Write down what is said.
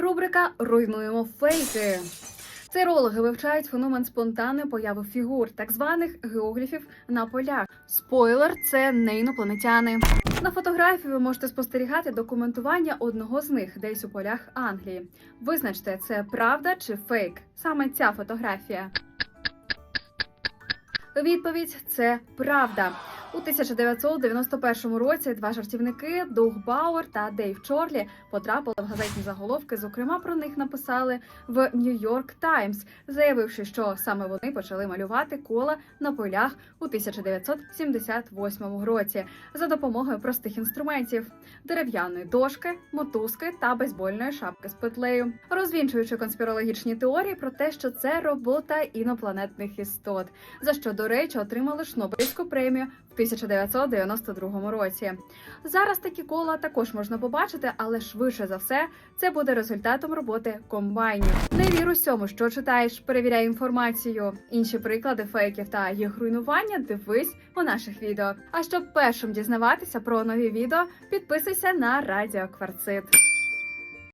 Рубрика Руйнуємо фейки. Цирологи вивчають феномен спонтанної появи фігур, так званих геогліфів на полях. Спойлер, це не інопланетяни. На фотографії ви можете спостерігати документування одного з них десь у полях Англії. Визначте, це правда чи фейк. Саме ця фотографія. Відповідь це правда. У 1991 році два жартівники Дуг Бауер та Дейв Чорлі потрапили в газетні заголовки. Зокрема, про них написали в Нью-Йорк Таймс, заявивши, що саме вони почали малювати кола на полях у 1978 році за допомогою простих інструментів: дерев'яної дошки, мотузки та бейсбольної шапки з петлею, розвінчуючи конспірологічні теорії про те, що це робота інопланетних істот, за що, до речі, отримали Шнобелівську премію 1992 році. Зараз такі кола також можна побачити, але швидше за все це буде результатом роботи комбайнів. Не вір усьому, що читаєш, перевіряй інформацію. Інші приклади фейків та їх руйнування дивись у наших відео. А щоб першим дізнаватися про нові відео, підписуйся на Радіо Кварцит.